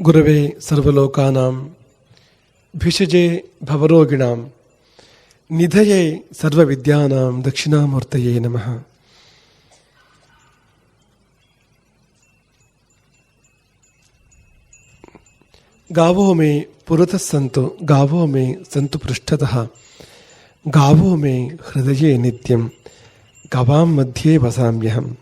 गुरवे सर्वलोकानां, भिषजे भवरोगिणां, निधये सर्वविद्यानां, दक्षिणामूर्तये नमः। गावो मे पुरतः सन्तु, गावो मे सन्तु पृष्ठतः, गावो मे हृदये नित्यं, गवां मध्ये वसाम्यहम्।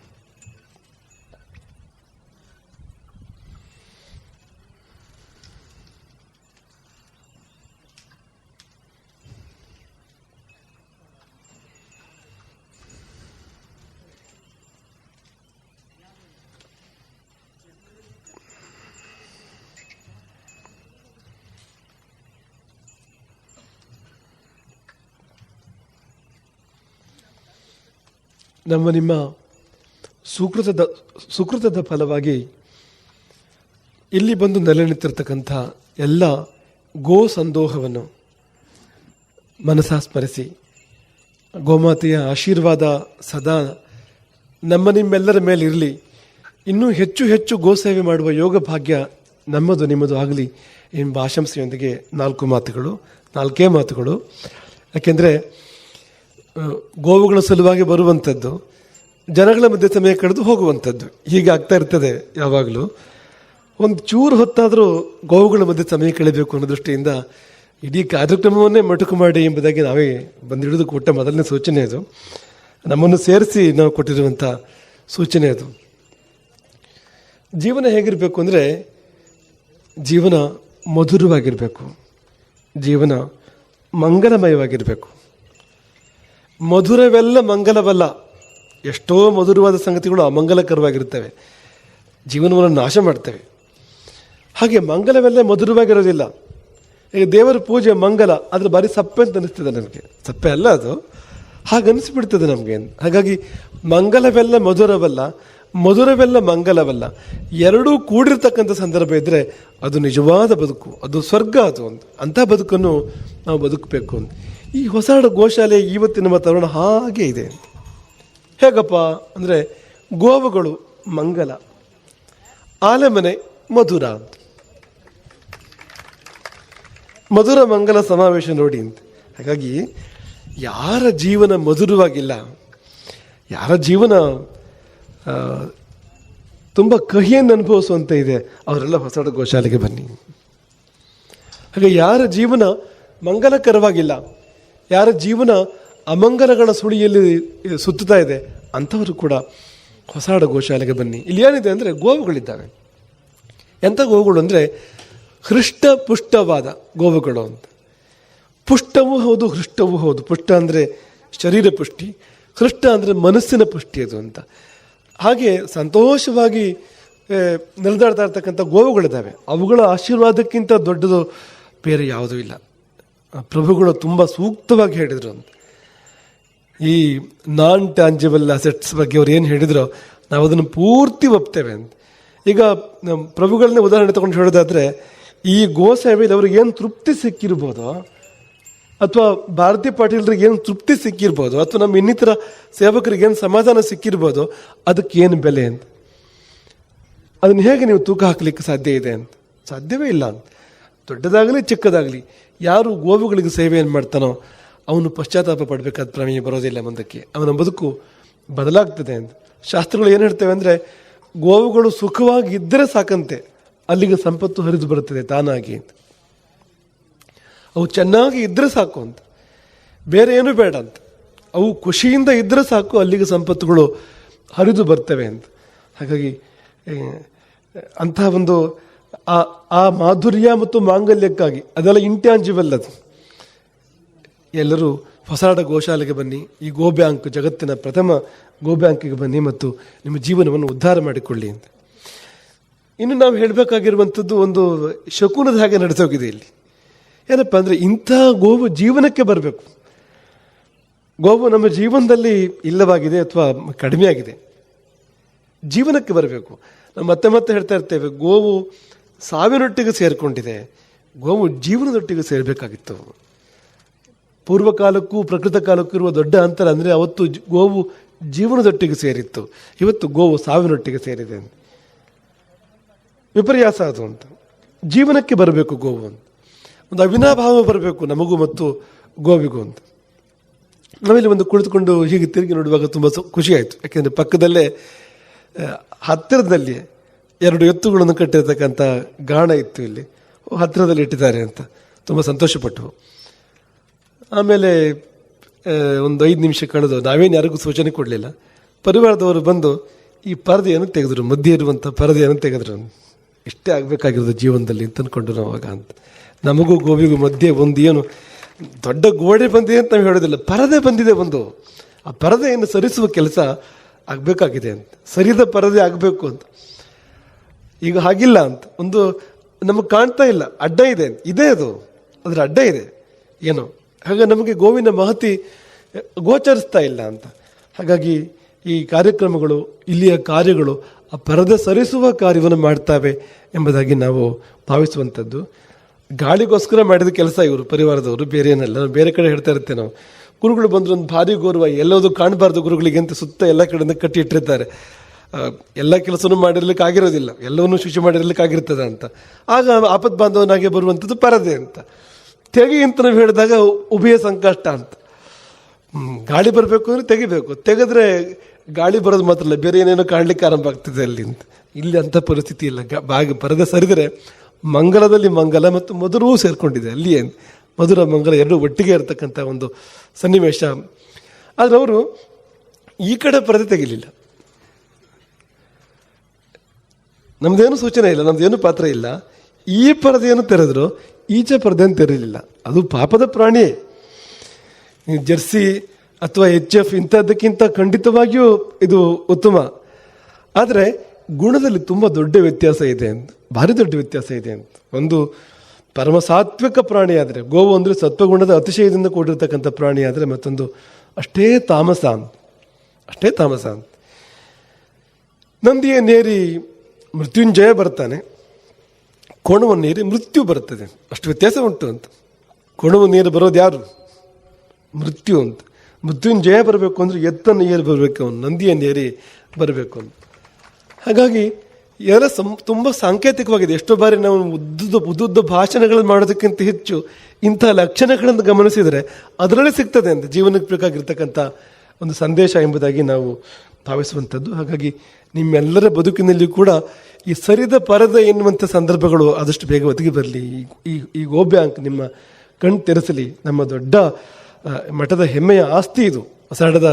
ನಮ್ಮ ನಿಮ್ಮ ಸುಕೃತದ ಸುಕೃತದ ಫಲವಾಗಿ ಇಲ್ಲಿ ಬಂದು ನೆಲೆ ನಿಂತಿರ್ತಕ್ಕಂಥ ಎಲ್ಲ ಗೋ ಸಂದೋಹವನ್ನು ಮನಸ ಸ್ಮರಿಸಿ ಗೋಮಾತೆಯ ಆಶೀರ್ವಾದ ಸದಾ ನಮ್ಮ ನಿಮ್ಮೆಲ್ಲರ ಮೇಲಿರಲಿ ಇನ್ನೂ ಹೆಚ್ಚು ಹೆಚ್ಚು ಗೋಸೇವೆ ಮಾಡುವ ಯೋಗ ಭಾಗ್ಯ ನಮ್ಮದು ನಿಮ್ಮದು ಆಗಲಿ ಎಂಬ ಆಶಂಸೆಯೊಂದಿಗೆ ನಾಲ್ಕು ಮಾತುಗಳು, ನಾಲ್ಕೇ ಮಾತುಗಳು. ಯಾಕೆಂದರೆ ಗೋವುಗಳ ಸಲುವಾಗಿ ಬರುವಂಥದ್ದು ಜನಗಳ ಮಧ್ಯೆ ಸಮಯ ಕಳೆದು ಹೋಗುವಂಥದ್ದು ಹೀಗೆ ಆಗ್ತಾ ಇರ್ತದೆ ಯಾವಾಗಲೂ. ಒಂದು ಚೂರು ಹೊತ್ತಾದರೂ ಗೋವುಗಳ ಮಧ್ಯೆ ಸಮಯ ಕಳೆಯಬೇಕು ಅನ್ನೋ ದೃಷ್ಟಿಯಿಂದ ಇಡೀ ಕಾರ್ಯಕ್ರಮವನ್ನೇ ಮಟುಕು ಮಾಡಿ ಎಂಬುದಾಗಿ ನಾವೇ ಬಂದಿಡಿದು ಕೊಟ್ಟ ಮೊದಲನೇ ಸೂಚನೆ ಅದು. ನಮ್ಮನ್ನು ಸೇರಿಸಿ ನಾವು ಕೊಟ್ಟಿರುವಂಥ ಸೂಚನೆ ಅದು. ಜೀವನ ಹೇಗಿರಬೇಕು ಅಂದರೆ ಜೀವನ ಮಧುರವಾಗಿರಬೇಕು. ಜೀವನ ಮಂಗಲಮಯವಾಗಿರಬೇಕು ಮಧುರವೆಲ್ಲ ಮಂಗಲವಲ್ಲ. ಎಷ್ಟೋ ಮಧುರವಾದ ಸಂಗತಿಗಳು ಅಮಂಗಲಕರವಾಗಿರ್ತವೆ ಜೀವನವನ್ನು ನಾಶ ಮಾಡ್ತವೆ. ಹಾಗೆ ಮಂಗಲವೆಲ್ಲ ಮಧುರವಾಗಿರೋದಿಲ್ಲ. ಈಗ ದೇವರ ಪೂಜೆ ಮಂಗಲ, ಅದ್ರ ಬಾರಿ ಸಪ್ಪೆ ಅಂತ ಅನಿಸ್ತದೆ ನನಗೆ. ಸಪ್ಪೆ ಅಲ್ಲ ಅದು. ಹಾಗೆ ಅನಿಸ್ಬಿಡ್ತದೆ ನಮಗೆ. ಹಾಗಾಗಿ ಮಂಗಲವೆಲ್ಲ ಮಧುರವಲ್ಲ, ಮಧುರವೆಲ್ಲ ಮಂಗಲವಲ್ಲ. ಎರಡೂ ಕೂಡಿರ್ತಕ್ಕಂಥ ಸಂದರ್ಭ ಇದ್ದರೆ ಅದು ನಿಜವಾದ ಬದುಕು. ಅದು ಸ್ವರ್ಗ ಅದು ಒಂದು. ಅಂಥ ಬದುಕನ್ನು ನಾವು ಬದುಕಬೇಕು ಅಂತ. ಈ ಹೊಸ ಗೋಶಾಲೆ ಇವತ್ತಿನ ವಾತಾವರಣ ಹಾಗೆ ಇದೆ. ಹೇಗಪ್ಪ ಅಂದರೆ ಗೋವುಗಳು ಮಂಗಲ, ಆಲೆಮನೆ ಮಧುರ. ಅಂತ ಮಧುರ ಮಂಗಲ ಸಮಾವೇಶ ನೋಡಿ ಅಂತ. ಹಾಗಾಗಿ ಯಾರ ಜೀವನ ಮಧುರವಾಗಿಲ್ಲ, ಯಾರ ಜೀವನ ತುಂಬ ಕಹಿಯನ್ನು ಅನುಭವಿಸುವಂತೆ ಇದೆ, ಅವರೆಲ್ಲ ಹೊಸಡ ಗೋಶಾಲೆಗೆ ಬನ್ನಿ. ಹಾಗೆ ಯಾರ ಜೀವನ ಮಂಗಲಕರವಾಗಿಲ್ಲ ಯಾರ ಜೀವನ ಅಮಂಗಲಗಳ ಸುಳಿಯಲ್ಲಿ ಸುತ್ತುತ್ತಾ ಇದೆ, ಅಂಥವರು ಕೂಡ ಹೊಸಾಡ ಗೋಶಾಲೆಗೆ ಬನ್ನಿ. ಇಲ್ಲಿ ಏನಿದೆ ಅಂದರೆ ಗೋವುಗಳಿದ್ದಾವೆ. ಎಂಥ ಗೋವುಗಳು ಅಂದರೆ ಹೃಷ್ಟ ಪುಷ್ಟವಾದ ಗೋವುಗಳು ಅಂತ. ಪುಷ್ಟವೂ ಹೌದು, ಹೃಷ್ಟವೂ ಹೌದು. ಪುಷ್ಟ ಅಂದರೆ ಶರೀರ ಪುಷ್ಟಿ, ಹೃಷ್ಟ ಅಂದರೆ ಮನಸ್ಸಿನ ಪುಷ್ಟಿ ಅದು ಅಂತ. ಹಾಗೆ ಸಂತೋಷವಾಗಿ ನಡೆದಾಡ್ತಾ ಇರ್ತಕ್ಕಂಥ ಗೋವುಗಳಿದ್ದಾವೆ. ಅವುಗಳ ಆಶೀರ್ವಾದಕ್ಕಿಂತ ದೊಡ್ಡದು ಬೇರೆ ಯಾವುದೂ ಇಲ್ಲ. ಪ್ರಭುಗಳು ತುಂಬ ಸೂಕ್ತವಾಗಿ ಹೇಳಿದರು ಅಂತ. ಈ ನಾನ್ ಟ್ಯಾಂಜಿಬಲ್ ಅಸೆಟ್ಸ್ ಬಗ್ಗೆ ಅವ್ರು ಏನು ಹೇಳಿದ್ರೋ ನಾವು ಅದನ್ನು ಪೂರ್ತಿ ಒಪ್ತೇವೆ ಅಂತ. ಈಗ ಪ್ರಭುಗಳನ್ನೇ ಉದಾಹರಣೆ ತಗೊಂಡು ಹೇಳೋದಾದರೆ, ಈ ಗೋ ಸೇವೆಯಲ್ಲಿ ಅವ್ರಿಗೆ ಏನು ತೃಪ್ತಿ ಸಿಕ್ಕಿರ್ಬೋದು, ಅಥವಾ ಭಾರತೀಯ ಪಾಟೀಲರಿಗೆ ಏನು ತೃಪ್ತಿ ಸಿಕ್ಕಿರ್ಬೋದು, ಅಥವಾ ನಮ್ಮ ಇನ್ನಿತರ ಸೇವಕರಿಗೆ ಏನು ಸಮಾಧಾನ ಸಿಕ್ಕಿರ್ಬೋದು ಅದಕ್ಕೆ ಏನು ಬೆಲೆ ಅಂತ. ಅದನ್ನು ಹೇಗೆ ನೀವು ತೂಕ ಹಾಕಲಿಕ್ಕೆ ಸಾಧ್ಯ ಇದೆ ಅಂತ. ಸಾಧ್ಯವೇ ಇಲ್ಲ ಅಂತ. ದೊಡ್ಡದಾಗಲಿ ಚಿಕ್ಕದಾಗಲಿ ಯಾರು ಗೋವುಗಳಿಗೆ ಸೇವೆಯನ್ನು ಮಾಡ್ತಾನೋ ಅವನು ಪಶ್ಚಾತ್ತಾಪ ಪಡಬೇಕಾದ ಪ್ರಮೇಯ ಬರೋದಿಲ್ಲ ಮುಂದಕ್ಕೆ. ಅವನ ಬದುಕು ಬದಲಾಗ್ತದೆ ಅಂತ. ಶಾಸ್ತ್ರಗಳು ಏನು ಹೇಳ್ತೇವೆ ಅಂದರೆ, ಗೋವುಗಳು ಸುಖವಾಗಿ ಇದ್ದರೆ ಸಾಕಂತೆ, ಅಲ್ಲಿಗೆ ಸಂಪತ್ತು ಹರಿದು ಬರುತ್ತದೆ ತಾನಾಗಿ ಅಂತ. ಅವು ಚೆನ್ನಾಗಿ ಇದ್ದರೆ ಸಾಕು ಅಂತ. ಬೇರೆ ಏನು ಬೇಡ ಅಂತ. ಅವು ಖುಷಿಯಿಂದ ಇದ್ದರೆ ಸಾಕು, ಅಲ್ಲಿಗೆ ಸಂಪತ್ತುಗಳು ಹರಿದು ಬರ್ತವೆ ಅಂತ. ಹಾಗಾಗಿ ಅಂತಹ ಒಂದು ಆ ಆ ಮಾಧುರ್ಯ ಮತ್ತು ಮಾಂಗಲ್ಯಕ್ಕಾಗಿ, ಅದೆಲ್ಲ ಇಂಟ್ಯಾಂಜಿಬಲ್ ಅದು. ಎಲ್ಲರೂ ಹೊಸಾಡ ಗೋಶಾಲೆಗೆ ಬನ್ನಿ, ಈ ಗೋ ಬ್ಯಾಂಕ್ ಜಗತ್ತಿನ ಪ್ರಥಮ ಗೋ ಬ್ಯಾಂಕಿಗೆ ಬನ್ನಿ ಮತ್ತು ನಿಮ್ಮ ಜೀವನವನ್ನು ಉದ್ಧಾರ ಮಾಡಿಕೊಳ್ಳಿ ಅಂತ. ಇನ್ನು ನಾವು ಹೇಳಬೇಕಾಗಿರುವಂಥದ್ದು ಒಂದು ಶಕುನದ ಹಾಗೆ ನಡೆಸೋಗಿದೆ ಇಲ್ಲಿ. ಏನಪ್ಪ ಅಂದರೆ ಇಂಥ ಗೋವು ಜೀವನಕ್ಕೆ ಬರಬೇಕು. ಗೋವು ನಮ್ಮ ಜೀವನದಲ್ಲಿ ಇಲ್ಲವಾಗಿದೆ ಅಥವಾ ಕಡಿಮೆಯಾಗಿದೆ ಜೀವನಕ್ಕೆ ಬರಬೇಕು. ನಾವು ಮತ್ತೆ ಮತ್ತೆ ಹೇಳ್ತಾ ಇರ್ತೇವೆ, ಗೋವು ಸಾವಿನೊಟ್ಟಿಗೆ ಸೇರಿಕೊಂಡಿದೆ ಗೋವು ಜೀವನದೊಟ್ಟಿಗೆ ಸೇರಬೇಕಾಗಿತ್ತು. ಪೂರ್ವಕಾಲಕ್ಕೂ ಪ್ರಕೃತ ಕಾಲಕ್ಕೂ ಇರುವ ದೊಡ್ಡ ಅಂತರ ಅಂದರೆ ಅವತ್ತು ಗೋವು ಜೀವನದೊಟ್ಟಿಗೆ ಸೇರಿತ್ತು. ಇವತ್ತು ಗೋವು ಸಾವಿನೊಟ್ಟಿಗೆ ಸೇರಿದೆ. ವಿಪರ್ಯಾಸ ಅದು ಅಂತ. ಜೀವನಕ್ಕೆ ಬರಬೇಕು ಗೋವು ಅಂತ. ಒಂದು ಅವಿನಾಭಾವ ಬರಬೇಕು ನಮಗೂ ಮತ್ತು ಗೋವಿಗೂ ಅಂತ. ನಾವಿಲ್ಲಿ ಒಂದು ಕುಳಿತುಕೊಂಡು ಹೀಗೆ ತಿರುಗಿ ನೋಡುವಾಗ ತುಂಬ ಖುಷಿಯಾಯಿತು ಯಾಕೆಂದರೆ ಪಕ್ಕದಲ್ಲೇ ಹತ್ತಿರದಲ್ಲಿ ಎರಡು ಎತ್ತುಗಳನ್ನು ಕಟ್ಟಿರ್ತಕ್ಕಂಥ ಗಾಣ ಇತ್ತು ಇಲ್ಲಿ. ಹತ್ತಿರದಲ್ಲಿ ಇಟ್ಟಿದ್ದಾರೆ ಅಂತ. ತುಂಬ ಸಂತೋಷಪಟ್ಟವು ಆಮೇಲೆ ಒಂದು ಐದು ನಿಮಿಷ ಕಳೆದು ನಾವೇನು ಯಾರಿಗೂ ಸೂಚನೆ ಕೊಡಲಿಲ್ಲ. ಪರಿವಾರದವರು ಬಂದು ಈ ಪರದೆಯನ್ನು ತೆಗೆದ್ರು, ಮಧ್ಯೆ ಇರುವಂಥ ಪರದೆಯನ್ನು ತೆಗೆದ್ರು. ಇಷ್ಟೇ ಆಗಬೇಕಾಗಿರೋದು ಜೀವನದಲ್ಲಿ ಅಂತ ಅಂದ್ಕೊಂಡು ನಾವು ಆಗ ಅಂತ. ನಮಗೂ ಗೋವಿಗೂ ಮಧ್ಯೆ ಒಂದು ಏನು ದೊಡ್ಡ ಗೋಡೆ ಬಂದಿದೆ ಅಂತ ನಾವು ಹೇಳೋದಿಲ್ಲ. ಪರದೆ ಬಂದಿದೆ ಒಂದು. ಆ ಪರದೆಯನ್ನು ಸರಿಸುವ ಕೆಲಸ ಆಗಬೇಕಾಗಿದೆ ಅಂತ. ಸರಿದ ಪರದೆ ಆಗಬೇಕು ಅಂತ. ಈಗ ಹಾಗಿಲ್ಲ ಅಂತ. ಒಂದು ನಮಗೆ ಕಾಣ್ತಾ ಇಲ್ಲ. ಅಡ್ಡ ಇದೆ. ಇದೆ ಅದು. ಅದರ ಅಡ್ಡ ಇದೆ. ಏನೋ. ಹಾಗೆ ನಮಗೆ ಗೋವಿನ ಮಹತಿ ಗೋಚರಿಸ್ತಾ ಇಲ್ಲ ಅಂತ. ಹಾಗಾಗಿ ಈ ಕಾರ್ಯಕ್ರಮಗಳು, ಇಲ್ಲಿಯ ಕಾರ್ಯಗಳು, ಆ ಪರದೆ ಸರಿಸುವ ಕಾರ್ಯವನ್ನು ಮಾಡ್ತಾವೆ ಎಂಬುದಾಗಿ ನಾವು ಭಾವಿಸುವಂಥದ್ದು. ಗಾಳಿಗೋಸ್ಕರ ಮಾಡಿದ ಕೆಲಸ ಇವರು, ಪರಿವಾರದವರು, ಬೇರೆ ಏನಲ್ಲ. ಬೇರೆ ಕಡೆ ಹೇಳ್ತಾ ಇರ್ತೇವೆ ನಾವು. ಗುರುಗಳು ಬಂದ್ರೆ ಒಂದು ಭಾರಿ ಗೌರವ. ಎಲ್ಲೋದು ಕಾಣಬಾರ್ದು ಗುರುಗಳಿಗೆ ಅಂತ ಸುತ್ತ ಎಲ್ಲ ಕಡೆಯಿಂದ ಕಟ್ಟಿ ಇಟ್ಟಿರ್ತಾರೆ. ಎಲ್ಲ ಕೆಲಸನೂ ಮಾಡಿರ್ಲಿಕ್ಕೆ ಆಗಿರೋದಿಲ್ಲ ಎಲ್ಲವನ್ನೂ ಶುಚಿ ಮಾಡಿರ್ಲಿಕ್ಕೆ ಆಗಿರ್ತದೆ ಅಂತ. ಆಗ ಆಪತ್ ಬಾಂಧವನಾಗಿ ಬರುವಂಥದ್ದು ಪರದೆ ಅಂತ. ತೆಗಿ ಅಂತ ನಾವು ಹೇಳಿದಾಗ ಉಭಯ ಸಂಕಷ್ಟ ಅಂತ. ಗಾಳಿ ಬರಬೇಕು ಅಂದರೆ ತೆಗಿಬೇಕು. ತೆಗೆದ್ರೆ ಗಾಳಿ ಬರೋದು ಮಾತ್ರ ಅಲ್ಲ, ಬೇರೆ ಏನೇನೋ ಕಾಣಲಿಕ್ಕೆ ಆರಂಭ ಆಗ್ತದೆ ಅಲ್ಲಿ ಅಂತ. ಇಲ್ಲಿ ಅಂಥ ಪರಿಸ್ಥಿತಿ ಇಲ್ಲ. ಬಾಗಿ, ಪರದೆ ಸರಿದರೆ ಮಂಗಲದಲ್ಲಿ ಮಂಗಲ ಮತ್ತು ಮಧುರವೂ ಸೇರಿಕೊಂಡಿದೆ ಅಲ್ಲಿಯೇ ಮಧುರ, ಮಂಗಲ ಎರಡೂ ಒಟ್ಟಿಗೆ ಇರತಕ್ಕಂಥ ಒಂದು ಸನ್ನಿವೇಶ. ಆದರೆ ಅವರು ಈ ಕಡೆ ಪರದೆ ತೆಗಿಲಿಲ್ಲ. ನಮ್ದೇನು ಸೂಚನೆ ಇಲ್ಲ, ನಮ್ದೇನು ಪಾತ್ರ ಇಲ್ಲ. ಈ ಪರದೆಯನ್ನು ತೆರೆದ್ರು, ಈಚೆ ಪರದೆಯನ್ನು ತೆರಲಿಲ್ಲ. ಅದು ಪಾಪದ ಪ್ರಾಣಿ ಜೆರ್ಸಿ ಅಥವಾ ಎಚ್ ಎಫ್ ಇಂಥದ್ದಕ್ಕಿಂತ ಖಂಡಿತವಾಗಿಯೂ ಇದು ಉತ್ತಮ. ಆದರೆ ಗುಣದಲ್ಲಿ ತುಂಬ ದೊಡ್ಡ ವ್ಯತ್ಯಾಸ ಇದೆ ಅಂತ, ಭಾರಿ ದೊಡ್ಡ ವ್ಯತ್ಯಾಸ ಇದೆ ಅಂತ. ಒಂದು ಪರಮ ಸಾತ್ವಿಕ ಪ್ರಾಣಿ ಆದರೆ ಗೋವು ಅಂದರೆ ಸತ್ವಗುಣದ ಅತಿಶಯದಿಂದ ಕೂಡಿರ್ತಕ್ಕಂಥ ಪ್ರಾಣಿ ಆದರೆ ಮತ್ತೊಂದು ಅಷ್ಟೇ ತಾಮಸ ಅಂತ, ಅಷ್ಟೇ ತಾಮಸ ಅಂತ. ನಂದಿಯ ನೇರಿ ಮೃತ್ಯುಂಜಯ ಬರ್ತಾನೆ, ಕೋಣವ ನೀರು ಮೃತ್ಯು ಬರ್ತದೆ. ಅಷ್ಟು ವ್ಯತ್ಯಾಸ ಉಂಟು ಅಂತ. ಕೋಣವ ನೀರು ಬರೋದು ಯಾರು? ಮೃತ್ಯು ಅಂತ. ಮೃತ್ಯುಂಜಯ ಬರಬೇಕು ಅಂದರೆ ಎತ್ತ ನೀರು ಬರಬೇಕು, ಅವನು ನಂದಿಯ ನೀರಿ ಬರಬೇಕು ಅಂತ. ಹಾಗಾಗಿ ಎಲ್ಲ ಸಂ, ತುಂಬ ಸಾಂಕೇತಿಕವಾಗಿದೆ. ಎಷ್ಟೋ ಬಾರಿ ನಾವು ಉದ್ದುದ್ದ ಉದ್ದುದ್ದ ಭಾಷಣಗಳನ್ನು ಮಾಡೋದಕ್ಕಿಂತ ಹೆಚ್ಚು ಇಂಥ ಲಕ್ಷಣಗಳನ್ನು ಗಮನಿಸಿದರೆ ಅದರಲ್ಲೇ ಸಿಗ್ತದೆ ಅಂತ, ಜೀವನಕ್ಕೆ ಬೇಕಾಗಿರ್ತಕ್ಕಂಥ ಒಂದು ಸಂದೇಶ ಎಂಬುದಾಗಿ ನಾವು ಭಾವಿಸುವಂಥದ್ದು ಹಾಗಾಗಿ ನಿಮ್ಮೆಲ್ಲರ ಬದುಕಿನಲ್ಲಿ ಕೂಡ ಈ ಸರಿದ ಪರದ ಎನ್ನುವಂಥ ಸಂದರ್ಭಗಳು ಆದಷ್ಟು ಬೇಗ ಒದಗಿ ಬರಲಿ. ಈ ಈ ಗೋಬ್ಯಾಂಕ್ ನಿಮ್ಮ ಕಣ್ ತೆರೆಸಲಿ. ನಮ್ಮ ದೊಡ್ಡ ಮಠದ ಹೆಮ್ಮೆಯ ಆಸ್ತಿ ಇದು. ಹೊಸಹಡದ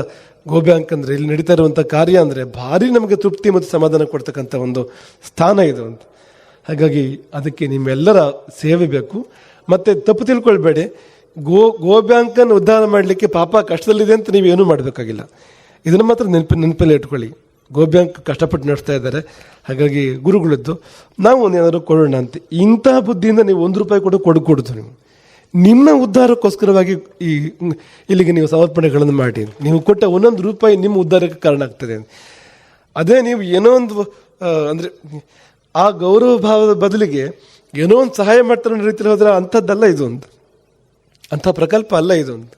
ಗೋಬ್ಯಾಂಕ್ ಅಂದರೆ ಇಲ್ಲಿ ನಡೀತಾ ಇರುವಂಥ ಕಾರ್ಯ ಅಂದರೆ ಭಾರಿ ನಮಗೆ ತೃಪ್ತಿ ಮತ್ತು ಸಮಾಧಾನ ಕೊಡ್ತಕ್ಕಂಥ ಒಂದು ಸ್ಥಾನ ಇದು ಅಂತ. ಹಾಗಾಗಿ ಅದಕ್ಕೆ ನಿಮ್ಮೆಲ್ಲರ ಸೇವೆ ಬೇಕು. ಮತ್ತು ತಪ್ಪು ತಿಳ್ಕೊಳ್ಬೇಡಿ. ಗೋ ಗೋ ಬ್ಯಾಂಕನ್ನು ಉದ್ಧಾರ ಮಾಡಲಿಕ್ಕೆ ಪಾಪ ಕಷ್ಟದಲ್ಲಿದೆ ಅಂತ ನೀವೇನೂ ಮಾಡಬೇಕಾಗಿಲ್ಲ. ಇದನ್ನು ಮಾತ್ರ ನೆನಪು ನೆನಪಲ್ಲಿ ಇಟ್ಕೊಳ್ಳಿ. ಗೋ ಬ್ಯಾಂಕ್ ಕಷ್ಟಪಟ್ಟು ನಡೆಸ್ತಾ ಇದ್ದಾರೆ. ಹಾಗಾಗಿ ಗುರುಗಳದ್ದು, ನಾವು ಏನಾದರೂ ಕೊಡೋಣ ಅಂತ. ಇಂತಹ ಬುದ್ಧಿಯಿಂದ ನೀವು ಒಂದು ರೂಪಾಯಿ ಕೂಡ ಕೊಡಕೂಡದು ನೀವು. ನಿಮ್ಮ ಉದ್ಧಾರಕ್ಕೋಸ್ಕರವಾಗಿ ಈ ಇಲ್ಲಿಗೆ ನೀವು ಸಮರ್ಪಣೆಗಳನ್ನು ಮಾಡಿ. ನೀವು ಕೊಟ್ಟ ಒಂದೊಂದು ರೂಪಾಯಿ ನಿಮ್ಮ ಉದ್ಧಾರಕ್ಕೆ ಕಾರಣ ಆಗ್ತದೆ ಅದೇ ನೀವು ಏನೋ ಒಂದು ಅಂದರೆ, ಆ ಗೌರವ ಭಾವದ ಬದಲಿಗೆ ಏನೋ ಒಂದು ಸಹಾಯ ಮಾಡ್ತಾರೆ ಅನ್ನೋ ರೀತಿಯಲ್ಲಿ ಹೋದ್ರೆ ಅಂಥದ್ದಲ್ಲ ಇದು ಅಂತ ಅಂಥ ಪ್ರಕಲ್ಪ ಅಲ್ಲ ಇದು ಅಂತ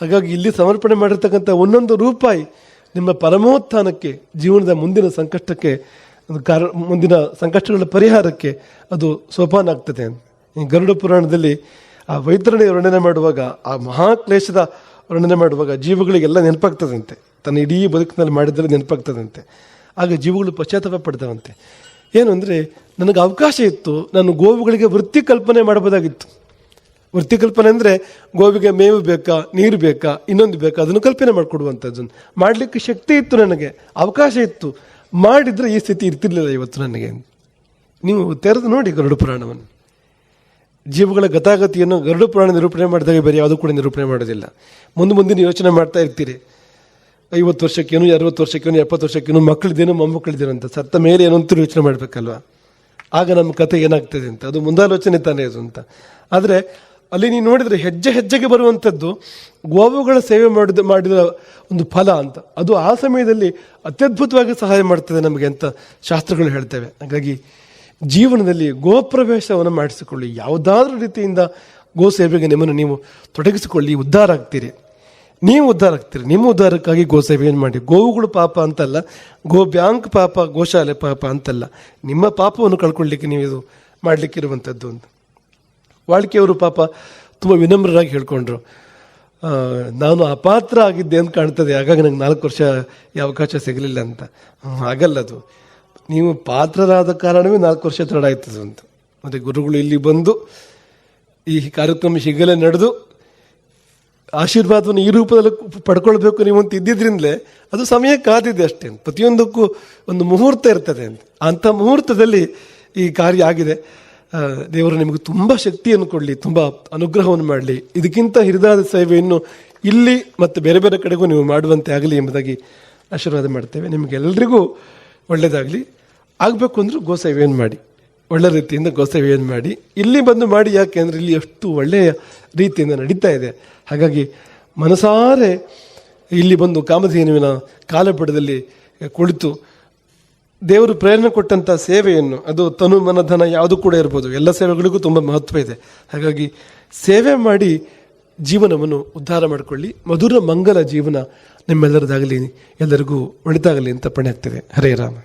ಹಾಗಾಗಿ ಇಲ್ಲಿ ಸಮರ್ಪಣೆ ಮಾಡಿರ್ತಕ್ಕಂಥ ಒಂದೊಂದು ರೂಪಾಯಿ ನಿಮ್ಮ ಪರಮೋತ್ಥಾನಕ್ಕೆ, ಜೀವನದ ಮುಂದಿನ ಸಂಕಷ್ಟಕ್ಕೆ ಕಾರ, ಮುಂದಿನ ಸಂಕಷ್ಟಗಳ ಪರಿಹಾರಕ್ಕೆ ಅದು ಸೋಪಾನ ಆಗ್ತದೆ ಈ ಗರುಡ ಪುರಾಣದಲ್ಲಿ ಆ ವೈತರಣಿ ವರ್ಣನೆ ಮಾಡುವಾಗ, ಆ ಮಹಾಕ್ಲೇಶದ ವರ್ಣನೆ ಮಾಡುವಾಗ ಜೀವಗಳಿಗೆಲ್ಲ ನೆನಪಾಗ್ತದಂತೆ. ತನ್ನ ಇಡೀ ಬದುಕಿನಲ್ಲಿ ಮಾಡಿದರೆ ನೆನಪಾಗ್ತದಂತೆ. ಆಗ ಜೀವಗಳು ಪಶ್ಚಾತ್ತಾಪ ಪಡ್ತಾವಂತೆ. ಏನು ಅಂದರೆ, ನನಗೆ ಅವಕಾಶ ಇತ್ತು, ನಾನು ಗೋವುಗಳಿಗೆ ವೃತ್ತಿ ಕಲ್ಪನೆ ಮಾಡಬಹುದಾಗಿತ್ತು. ವೃತ್ತಿ ಕಲ್ಪನೆ ಅಂದರೆ ಗೋವಿಗೆ ಮೇವು ಬೇಕಾ, ನೀರು ಬೇಕಾ, ಇನ್ನೊಂದು ಬೇಕಾ, ಅದನ್ನು ಕಲ್ಪನೆ ಮಾಡಿಕೊಡುವಂಥದ್ದನ್ನು. ಮಾಡಲಿಕ್ಕೆ ಶಕ್ತಿ ಇತ್ತು ನನಗೆ, ಅವಕಾಶ ಇತ್ತು. ಮಾಡಿದರೆ ಈ ಸ್ಥಿತಿ ಇರ್ತಿರ್ಲಿಲ್ಲ ಇವತ್ತು ನನಗೆ. ನೀವು ತೆರೆದು ನೋಡಿ ಗರುಡ ಪುರಾಣವನ್ನು. ಜೀವಗಳ ಗತಾಗತಿಯನ್ನು ಗರುಡ ಪುರಾಣ ನಿರೂಪಣೆ ಮಾಡಿದಾಗ ಬೇರೆ ಯಾವುದೂ ಕೂಡ ನಿರೂಪಣೆ ಮಾಡೋದಿಲ್ಲ. ಮುಂದೆ ಮುಂದಿನ ಯೋಚನೆ ಮಾಡ್ತಾ ಇರ್ತೀರಿ. ಐವತ್ತು ವರ್ಷಕ್ಕೇನು, ಅರವತ್ತು ವರ್ಷಕ್ಕೇನು, ಎಪ್ಪತ್ತು ವರ್ಷಕ್ಕೇನು, ಮಕ್ಕಳಿದ್ದೇನು, ಮೊಮ್ಮಕ್ಕಳಿದ್ದೇನು ಅಂತ. ಸತ್ತ ಮೇಲೆ ಏನೋ ಅಂತ ಯೋಚನೆ ಮಾಡಬೇಕಲ್ವ? ಆಗ ನಮ್ಮ ಕತೆ ಏನಾಗ್ತದೆ ಅಂತ. ಅದು ಮುಂದಾಲೋಚನೆ ತಾನೇ ಅದು ಅಂತ. ಆದರೆ ಅಲ್ಲಿ ನೀವು ನೋಡಿದರೆ ಹೆಜ್ಜೆ ಹೆಜ್ಜೆಗೆ ಬರುವಂಥದ್ದು ಗೋವುಗಳ ಸೇವೆ ಮಾಡಿದ ಮಾಡಿದ ಒಂದು ಫಲ ಅಂತ. ಅದು ಆ ಸಮಯದಲ್ಲಿ ಅತ್ಯದ್ಭುತವಾಗಿ ಸಹಾಯ ಮಾಡ್ತದೆ ನಮಗೆ ಅಂತ ಶಾಸ್ತ್ರಗಳು ಹೇಳ್ತೇವೆ. ಹಾಗಾಗಿ ಜೀವನದಲ್ಲಿ ಗೋಪ್ರವೇಶವನ್ನು ಮಾಡಿಸಿಕೊಳ್ಳಿ. ಯಾವುದಾದ್ರೂ ರೀತಿಯಿಂದ ಗೋ ಸೇವೆಗೆ ನಿಮ್ಮನ್ನು ನೀವು ತೊಡಗಿಸಿಕೊಳ್ಳಿ. ಉದ್ಧಾರ ಆಗ್ತೀರಿ. ನೀವು ಉದ್ಧಾರ ಆಗ್ತೀರಿ. ನಿಮ್ಮ ಉದ್ಧಾರಕ್ಕಾಗಿ ಗೋ ಸೇವೆಯನ್ನು ಮಾಡಿ. ಗೋವುಗಳು ಪಾಪ ಅಂತಲ್ಲ, ಗೋ ಬ್ಯಾಂಕ್ ಪಾಪ, ಗೋಶಾಲೆ ಪಾಪ ಅಂತಲ್ಲ, ನಿಮ್ಮ ಪಾಪವನ್ನು ಕಳ್ಕೊಳ್ಳಿಕ್ಕೆ ನೀವು ಇದು ಮಾಡಲಿಕ್ಕಿರುವಂಥದ್ದು ಅಂತ. ವಾಳ್ಕೆಯವರು ಪಾಪ ತುಂಬ ವಿನಮ್ರರಾಗಿ ಹೇಳ್ಕೊಂಡ್ರು. ನಾನು ಅಪಾತ್ರ ಆಗಿದ್ದೆ ಅಂತ ಕಾಣ್ತದೆ. ಹಾಗಾಗಿ ನನಗೆ ನಾಲ್ಕು ವರ್ಷ ಈ ಅವಕಾಶ ಸಿಗಲಿಲ್ಲ ಅಂತ. ಆಗಲ್ಲ ಹಾಗಲ್ಲ ಅದು. ನೀವು ಪಾತ್ರರಾದ ಕಾರಣವೇ ನಾಲ್ಕು ವರ್ಷ ತಡ ಆಯ್ತದೆ ಅಂತ. ಮತ್ತು ಗುರುಗಳು ಇಲ್ಲಿ ಬಂದು ಈ ಕಾರ್ಯಕ್ರಮ ಹೀಗೆಲ್ಲ ನಡೆದು ಆಶೀರ್ವಾದವನ್ನು ಈ ರೂಪದಲ್ಲಿ ಪಡ್ಕೊಳ್ಬೇಕು ನೀವು ಅಂತ ಇದ್ದಿದ್ರಿಂದಲೇ ಅದು ಸಮಯ ಕಾದಿದೆ ಅಷ್ಟೇ. ಪ್ರತಿಯೊಂದಕ್ಕೂ ಒಂದು ಮುಹೂರ್ತ ಇರ್ತದೆ ಅಂತ. ಅಂಥ ಮುಹೂರ್ತದಲ್ಲಿ ಈ ಕಾರ್ಯ ಆಗಿದೆ. ದೇವರು ನಿಮಗೆ ತುಂಬ ಶಕ್ತಿಯನ್ನು ಕೊಡಲಿ, ತುಂಬ ಅನುಗ್ರಹವನ್ನು ಮಾಡಲಿ. ಇದಕ್ಕಿಂತ ಹಿರಿದಾದ ಸೇವೆಯನ್ನು ಇಲ್ಲಿ ಮತ್ತು ಬೇರೆ ಬೇರೆ ಕಡೆಗೂ ನೀವು ಮಾಡುವಂತೆ ಆಗಲಿ ಎಂಬುದಾಗಿ ಆಶೀರ್ವಾದ ಮಾಡ್ತೇವೆ. ನಿಮಗೆಲ್ಲರಿಗೂ ಒಳ್ಳೆಯದಾಗಲಿ ಆಗಬೇಕು ಅಂದರೂ ಗೋಸೇವೆಯನ್ನು ಮಾಡಿ. ಒಳ್ಳೆ ರೀತಿಯಿಂದ ಗೋಸೇವೆಯನ್ನು ಮಾಡಿ. ಇಲ್ಲಿ ಬಂದು ಮಾಡಿ ಯಾಕೆ ಅಂದರೆ ಇಲ್ಲಿ ಎಷ್ಟು ಒಳ್ಳೆಯ ರೀತಿಯಿಂದ ನಡೀತಾ ಇದೆ. ಹಾಗಾಗಿ ಮನಸಾರೆ ಇಲ್ಲಿ ಬಂದು ಕಾಮಧೇನುವಿನ ಕಾಲಪಡದಲ್ಲಿ ಕುಳಿತು ದೇವರು ಪ್ರೇರಣೆ ಕೊಟ್ಟಂಥ ಸೇವೆಯನ್ನು, ಅದು ತನು ಮನಧನ ಯಾವುದು ಕೂಡ ಇರ್ಬೋದು, ಎಲ್ಲ ಸೇವೆಗಳಿಗೂ ತುಂಬ ಮಹತ್ವ ಇದೆ. ಹಾಗಾಗಿ ಸೇವೆ ಮಾಡಿ ಜೀವನವನ್ನು ಉದ್ಧಾರ ಮಾಡಿಕೊಳ್ಳಿ, ಮಧುರ ಮಂಗಲ ಜೀವನ ನಿಮ್ಮೆಲ್ಲರದಾಗಲಿ, ಎಲ್ಲರಿಗೂ ಒಳಿತಾಗಲಿ ಅಂತ ಪಣೆ ಆಗ್ತದೆ ಹರೇ ರಾಮ.